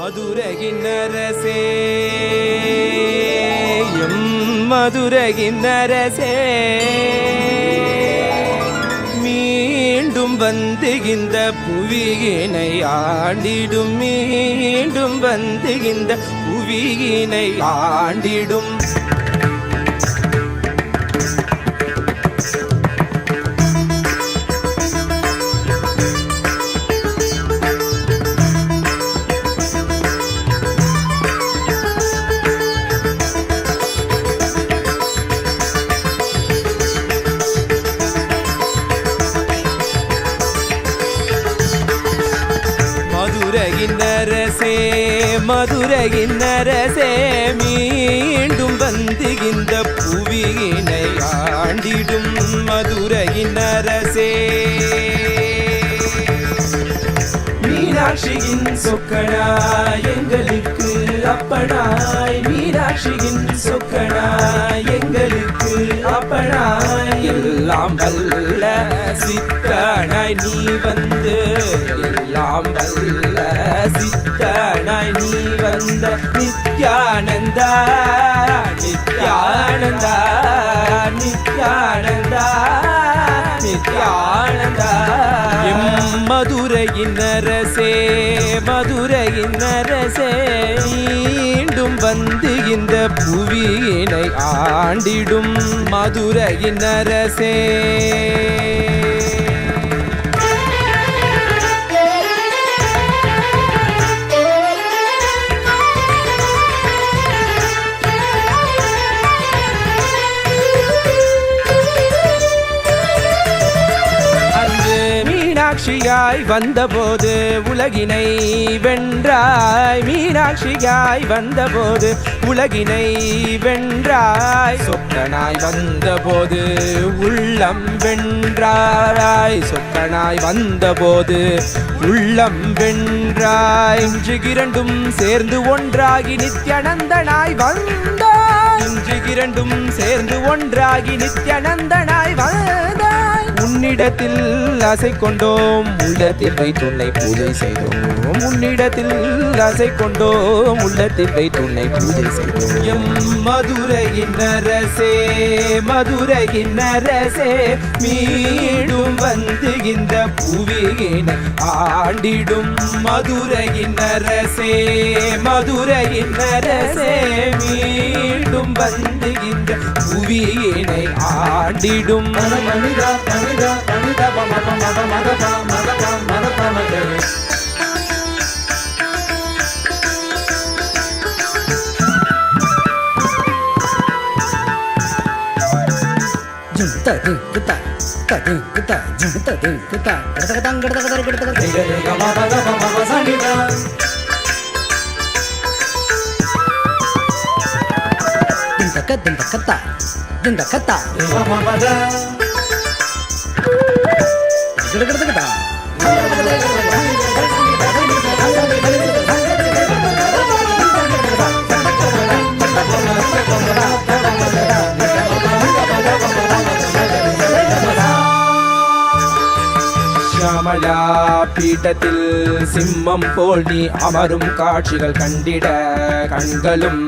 மதுரகின் அரசே எம் மதுரகின் அரசே மீண்டும் வந்துகின்ற புவியினை ஆண்டிடும் மீண்டும் வந்துகின்ற புவியினை ஆண்டிடும். மதுரையின் அரசே மீண்டும் வந்து இந்த புவியினை ஆண்டிடும் மதுரையின் அரசே மீனாட்சியின் சொக்கடா எங்களுக்கு அப்பனாய் மீனாட்சியின் சொக்கனாய் எங்களுக்கு அப்பனாய் எல்லாம் வல்ல சித்தனாய் நீ வந்து எல்லாம் வல்ல சித்தனாய் நீ வந்த நித்யானந்தா நித்யானந்தா நித்யானந்தா. நித்யானந்தா மதுரையின் அரசே மதுரையின் அரசே மீண்டும் வந்து இந்த புவியினை ஆண்டிடும் மதுரையின் அரசே. மீனாட்சியாய் வந்தபோது உலகினை வென்றாய் மீனாட்சியாய் வந்தபோது உலகினை வென்றாய். சொக்கனாய் வந்தபோது உள்ளம் வென்றாய் சொக்கனாய் வந்தபோது உள்ளம் வென்றாய். இன்று இரண்டும் சேர்ந்து ஒன்றாகி நித்யானந்தனாய் வந்தாய் இன்று இரண்டும் சேர்ந்து ஒன்றாகி நித்யானந்தனாய் வந்தாய் உன்னிடத்தில் ஆசை கொண்டோம் உள்ளத்தில் வைத்துன்னை பூஜை செய்தோம். உன்னிடத்தில் ஆசை கொண்டோம் உள்ளத்தில் வைத்துன்னை பூஜை செய்தோம். எம் மதுரையின் அரசே மதுரையின் அரசே மீ வந்து இந்த புவியினை ஆண்டிடும் மதுரையின் அரசே மதுரையின் அரசே மீண்டும் வந்து இந்த புவியினை ஆண்டிடும். மனிதா மனிதா மனிதா மத மத மத மத மத. மத ஜும்த திங்குத ததிங்குத ஜும்த கமலா பீட்டத்தில் சிம்மம் போல் நீ அமரும் காட்சிகள் கண்டிட கண்களும்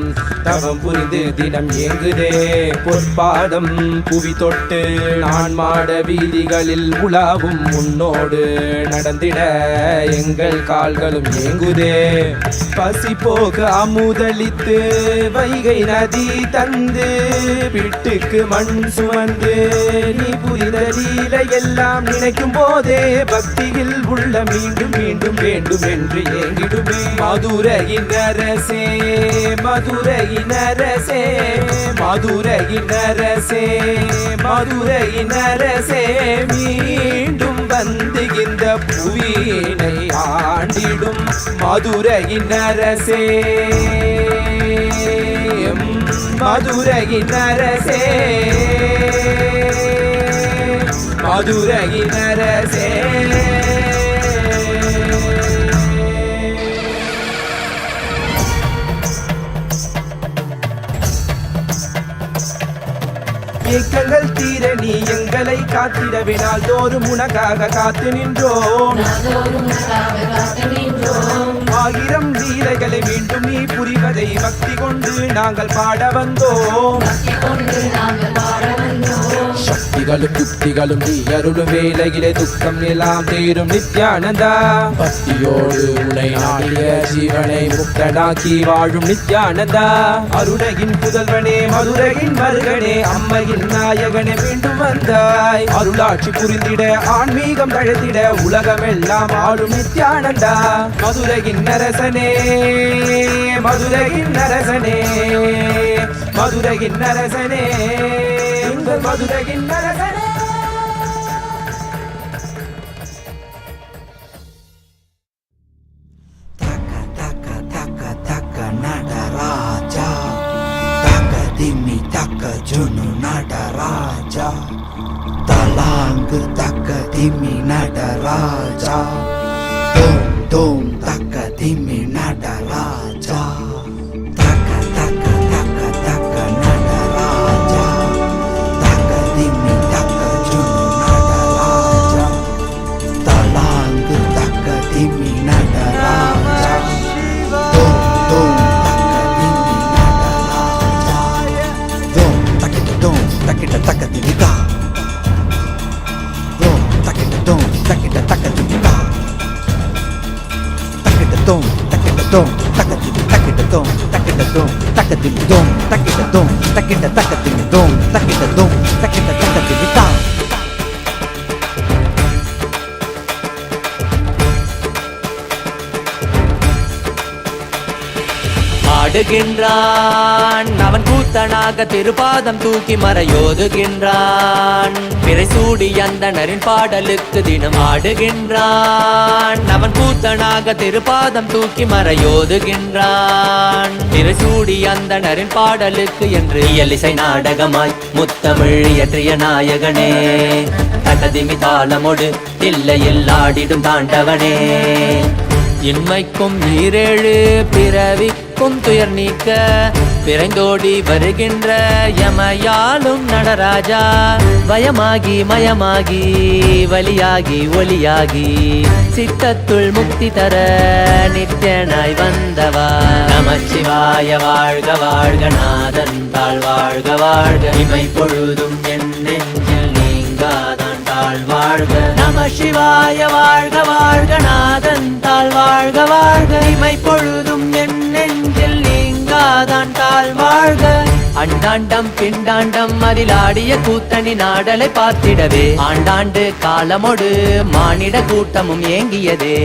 தவம் புரிந்து தினம் இயங்குதே பொற்பாதம் புவி தொட்டு நான் மாட வீதிகளில் உலாவும் உன்னோடு நடந்திட எங்கள் கால்களும் இயங்குதே பசி போக அமுதளித்து வைகை நதி தந்து பிட்டுக்கு மண் சுமந்து நீ புரிந்த எல்லாம் நினைக்கும் போதே பக்தி பக்தியில் உள்ள மீண்டும் மீண்டும் வேண்டும் என்று ஏங்கிடுமே. மதுரையின் அரசே மதுரையின் அரசே மதுரையின் அரசே மதுரையின் அரசே. மீண்டும் வந்து இந்த புவியினை ஆண்டிடும் மதுரையின் அரசே. எம் மதுரையின் அரசே. மதுரையின் அரசே. ஏக்கங்கள் தீர நீ எங்களை காத்திடவே நாள்தோறும் உனக்காக காத்து நின்றோம். ஆயிரம் லீலைகளை மீண்டும் நீ புரிவதை பக்தி கொண்டு நாங்கள் பாட வந்தோம். சக்திகளும் யுக்திகளும் நீ அருளும் வேலையிலே துக்கம் எல்லாம் தீரும் நித்யானந்தா. பக்தியோடு உனை நாடிய ஜீவனை முக்தனாக்கி வாழும் நித்யானந்தா. அருணகின் புதல்வனே மதுரையின் மருகனே அம்மையின் நாயகனே மீண்டும் வந்தாய். அருளாட்சி புரிந்திட ஆன்மீகம் தழைத்திட உலகமெல்லாம் ஆளும் நித்யானந்தா. மதுரையின் நரசனே மதுரையின் நரசனே மதுரையின் நரசனே. மதுரையின் நரசனே. ஆடுகின்றான் அவன் கூத்தனாக திருபாதம் தூக்கி மறையோதுகின்றான். பிறை சூடி அந்தனரின் பாடலுக்கு தினம் ஆடுகின்றான். அவன் கூத்தனாக திருபாதம் தூக்கி மறையோதுகின்றான். பிறை சூடி அந்தனரின் பாடலுக்கு என்று இயலிசை நாடகமாய் முத்தமிழ் இயற்றிய நாயகனே தகதிமி தாளமொடு இல்லையில் ஆடிடும் தாண்டவனே. இன்மைக்கும் நீரேழு பிறவி பிறவிக்கும் துயர் நீக்க பிறந்தோடி வருகின்ற யமயாலும் நடராஜா. பயமாகி மயமாகி வலியாகி ஒலியாகி சித்தத்துள் முக்தி தர நித்தியனாய் வந்தவா. நமச்சிவாய வாழ்க வாழ்க நாதன் தாழ் வாழ்க வாழ்க. இமை பொழுதும் என் நெஞ்சில் நீங்காதான் தாழ் வாழ்க. நம சிவாய வாழ்க வாழ்க நாதன் தாழ் வாழ்க வாழ்க. இமை பொழுதும் என் நீங்காதான் வாழ்க. அண்டாண்டம் பிண்டாண்டம் அதில் ஆடிய கூத்தணி நாடலை பார்த்திடவே. ஆண்டாண்டு காலமொடு மானிட கூட்டமும் ஏங்கியதே.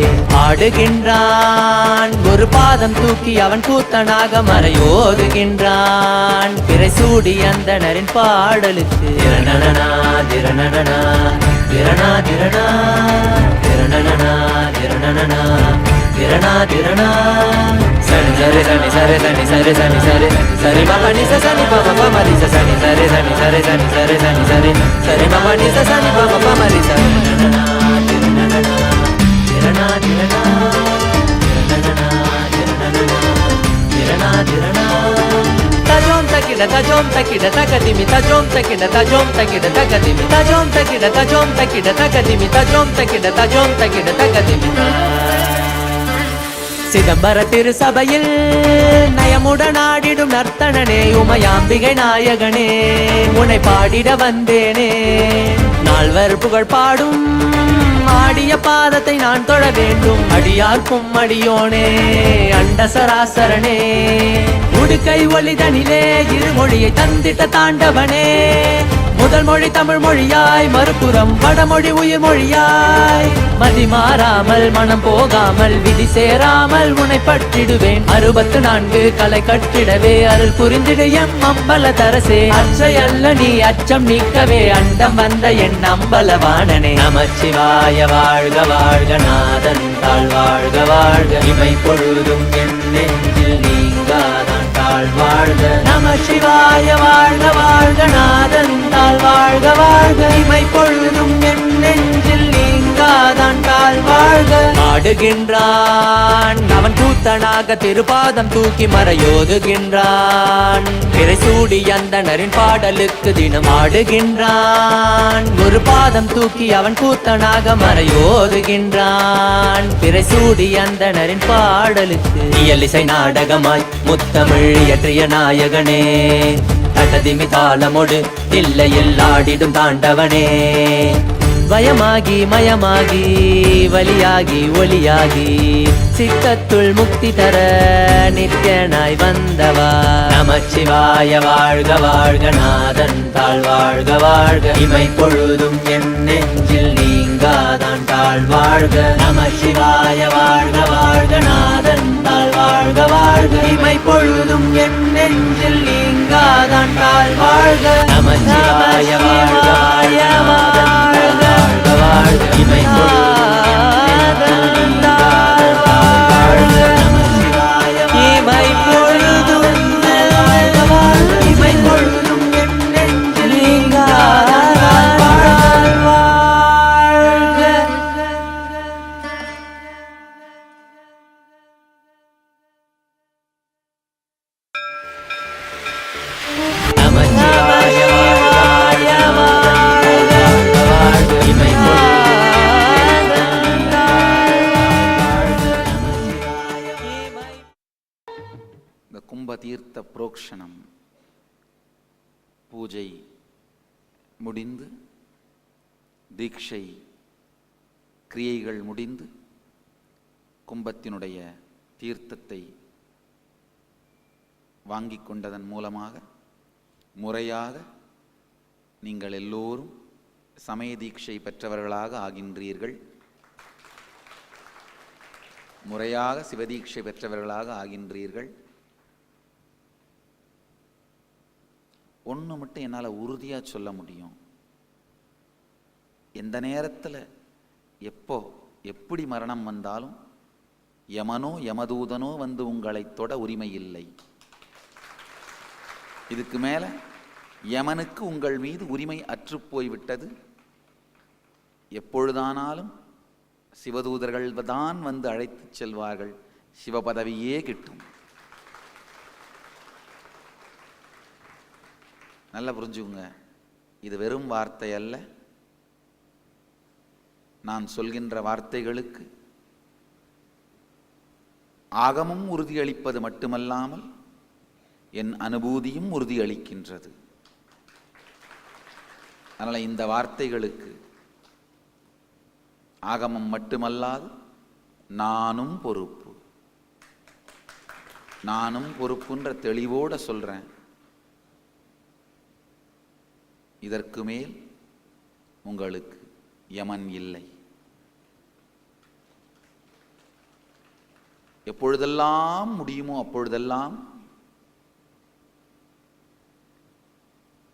ஆடுகின்றான் ஒரு பாதம் தூக்கி அவன் கூத்தனாக மறையோதுகின்றான். பிறை சூடி அந்தனரின் பாடலுக்கு. திரணனா திரணனா திரணா திரணா திரணனா திரணனா திரணா திரணா. சனி சரி சனி சரி சனி சரி சனி சரி. சரி பாபா நிச சனி பாபா பாபா நிச சனி சரி சனி சரி சனி சரி சனி சரி. சரி பாபா நிச சனி பாபா பாபா நிச திரணனா திரணனா திரணா திரணா திரணா திரணா. தஜோம் தக்கிட தஜோம் தக்கிட தகதிமி தஜோம் தக்கிட தஜோம் தக்கிட தகதிமி. தஜோம் தக்கிட தஜோம் தக்கிட தகதிமி தஜோம் தக்கிட தஜோம் தக்கிட தகதிமி. சிதம்பர திருசபையில் நயமுடனாடிடும் நர்த்தனனே உமையாம்பிகை நாயகனே உனை பாடிட வந்தேனே. நால்வர் புகழ் பாடும் ஆடிய பாதத்தை நான் தொழ வேண்டும் அடியார்க்கும் அடியோனே அண்ட சராசரனே. உடுக்கை ஒளிதனிலே இருமொழியை தந்திட்ட தாண்டவனே முதல் மொழி தமிழ் மொழியாய் மறுபுறம் வடமொழி உயிர் மொழியாய். மதி மாறாமல் மனம் போகாமல் விதி சேராமல் உனை பற்றிடுவேன். அறுபத்து நான்கு கலை கட்டிடவே அருள் புரிந்திடு எம் அம்பல தரசே அச்சையல்ல நீ அச்சம் நீக்கவே அண்டம் வந்த என் அம்பலவாணனே. நமச்சிவாய வாழ்க வாழ்க நாதன் தாழ் வாழ்க வாழ்க. இமை பொழுதும் என் நெஞ்சில் வாழ்க. நம சிவாய வாழ்க வாழ்க நாதன் தாழ் வாழ்க. வாழ்க இமை பொழுதும் என் நெஞ்சில் வாழ்க. ஆடுகின்றான் அவன் கூத்தனாக திருப்பாதம் தூக்கி மறையோதுகின்றான். பிறை சூடி அந்தணரின் பாடலுக்கு தினம் ஆடுகின்றான். ஒரு பாதம் தூக்கி அவன் கூத்தனாக மறையோதுகின்றான். பிறை சூடி அந்தணரின் பாடலுக்கு இயலிசை நாடகமாய் முத்தமிழ் இயற்றிய நாயகனே. தட்டதிமி தாளமொடு இல்லையில் ஆடிடும் தாண்டவனே. வயமாகி மயமாகி வலியாகி ஒளியாகி சித்தத்துள் முக்தி தர நித்யனாய் வந்தவா. நமச்சிவாய வாழ்க வாழ்க நாதன் தாழ் வாழ்க வாழ்க. இமை பொழுதும் என் நெஞ்சில் நீங்காதான் தாழ் வாழ்க. நமச்சிவாய வாழ்க வாழ்க நாதன் தாழ் வாழ்க வாழ்க. இமை பொழுதும் என் நெஞ்சில் நீங்காதான் தாழ் வாழ்க. நமச்சிவாய வாழ்க. வாழ்க. வாழ்க இமை பொழுதும் தீட்சை கிரியைகள் முடிந்து கும்பத்தினுடைய தீர்த்தத்தை வாங்கிக் கொண்டதன் மூலமாக முறையாக நீங்கள் எல்லோரும் சமய தீட்சை பெற்றவர்களாக ஆகின்றீர்கள். முறையாக சிவதீட்சை பெற்றவர்களாக ஆகின்றீர்கள். ஒன்று மட்டும் என்னால் உறுதியாக சொல்ல முடியும். எந்த நேரத்தில் எப்போ எப்படி மரணம் வந்தாலும் யமனோ யமதூதனோ வந்து உங்களை தொட உரிமை இல்லை. இதுக்கு மேலே யமனுக்கு உங்கள் மீது உரிமை அற்றுப்போய் விட்டது. எப்பொழுதானாலும் சிவதூதர்கள் தான் வந்து அழைத்துச் செல்வார்கள். சிவபதவியே கிட்டும். நல்லா புரிஞ்சுக்குங்க. இது வெறும் வார்த்தை அல்ல. நான் சொல்கின்ற வார்த்தைகளுக்கு ஆகமும் உறுதியளிப்பது மட்டுமல்லாமல் என் அனுபூதியும் உறுதியளிக்கின்றது. அதனால் இந்த வார்த்தைகளுக்கு ஆகமம் மட்டுமல்லாது நானும் பொறுப்பு. நானும் பொறுப்புன்ற தெளிவோட சொல்கிறேன் இதற்கு மேல் உங்களுக்கு யமன் இல்லை. எப்பொழுதெல்லாம் முடியுமோ அப்பொழுதெல்லாம்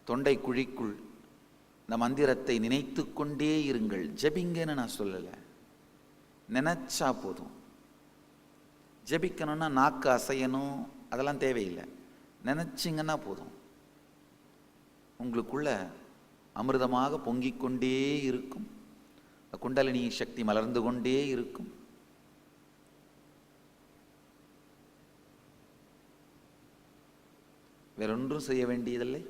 தொண்டை குழிக்குள் இந்த மந்திரத்தை நினைத்து கொண்டே இருங்கள். ஜெபிங்கன்னு நான் சொல்லலை. நினைச்சா போதும். ஜெபிக்கணும்னா நாக்கு அசையணும் அதெல்லாம் தேவையில்லை. நினச்சிங்கன்னா போதும். உங்களுக்குள்ள அமிர்தமாக பொங்கிக் கொண்டே இருக்கும். குண்டலினி சக்தி மலர்ந்து கொண்டே இருக்கும். வேறொன்றும் செய்ய வேண்டியதில்லை.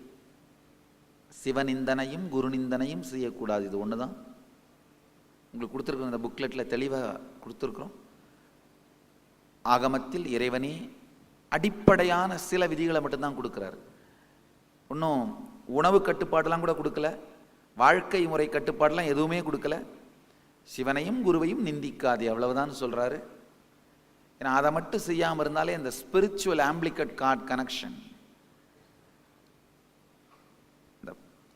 சிவநிந்தனையும் குருநிந்தனையும் செய்யக்கூடாது. இது ஒன்று தான் உங்களுக்கு கொடுத்துருக்கோம் இந்த புக்லெட்டில் தெளிவாக கொடுத்துருக்குறோம். ஆகமத்தில் இறைவனே அடிப்படையான சில விதிகளை மட்டும்தான் கொடுக்குறாரு. ஒன்றும் உணவு கட்டுப்பாடெல்லாம் கூட கொடுக்கல. வாழ்க்கை முறை கட்டுப்பாடெல்லாம் எதுவுமே கொடுக்கல. சிவனையும் குருவையும் நிந்திக்காதே அவ்வளவுதான் சொல்கிறாரு ஏன்னா அதை மட்டும் செய்யாமல் இருந்தாலே இந்த ஸ்பிரிச்சுவல் ஆம்பிளிகட் கார்ட் கனெக்ஷன் இந்த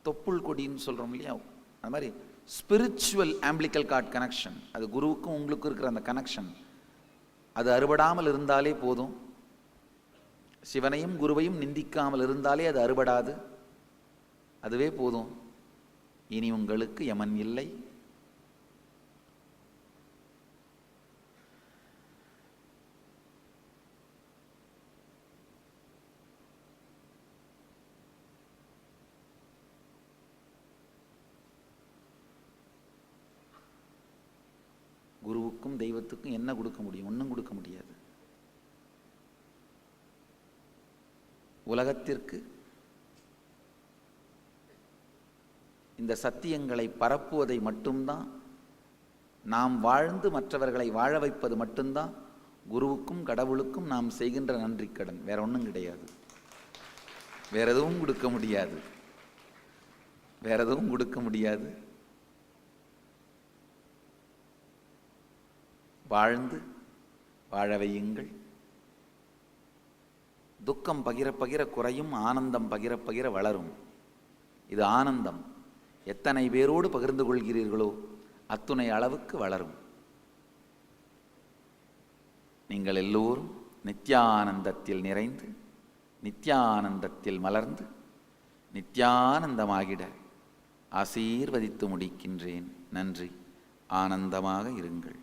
தொப்புள் கொடின்னு சொல்கிறோம் இல்லையா? அது மாதிரி ஸ்பிரிச்சுவல் ஆம்பிளிக்கல் கார்ட் கனெக்ஷன் அது குருவுக்கும் உங்களுக்கும் இருக்கிற அந்த கனெக்ஷன் அது அறுபடாமல் இருந்தாலே போதும். சிவனையும் குருவையும் நிந்திக்காமல் இருந்தாலே அது அறுபடாது. அதுவே போதும். இனி உங்களுக்கு யமன் இல்லை குருவுக்கும் மனிதனுக்கும் தெய்வத்துக்கும் என்ன கொடுக்க முடியும்? ஒன்றும் கொடுக்க முடியாது. உலகத்திற்கு இந்த சத்தியங்களை பரப்புவதை மட்டும்தான் நாம் வாழ்ந்து மற்றவர்களை வாழ வைப்பது மட்டும்தான் குருவுக்கும் கடவுளுக்கும் நாம் செய்கின்ற நன்றி கடன். வேற ஒன்றும் கிடையாது. வேற எதுவும் கொடுக்க முடியாது. வேற எதுவும் கொடுக்க முடியாது. வாழ்ந்து வாழ வையுங்கள் துக்கம் பகிர பகிர குறையும் ஆனந்தம் பகிர பகிர வளரும். இது ஆனந்தம். எத்தனை பேரோடு பகிர்ந்து கொள்கிறீர்களோ அத்துணை அளவுக்கு வளரும். நீங்கள் எல்லோரும் நித்யானந்தத்தில் நிறைந்து நித்யானந்தத்தில் மலர்ந்து நித்யானந்தமாகிட ஆசீர்வதித்து முடிக்கின்றேன். நன்றி. ஆனந்தமாக இருங்கள்.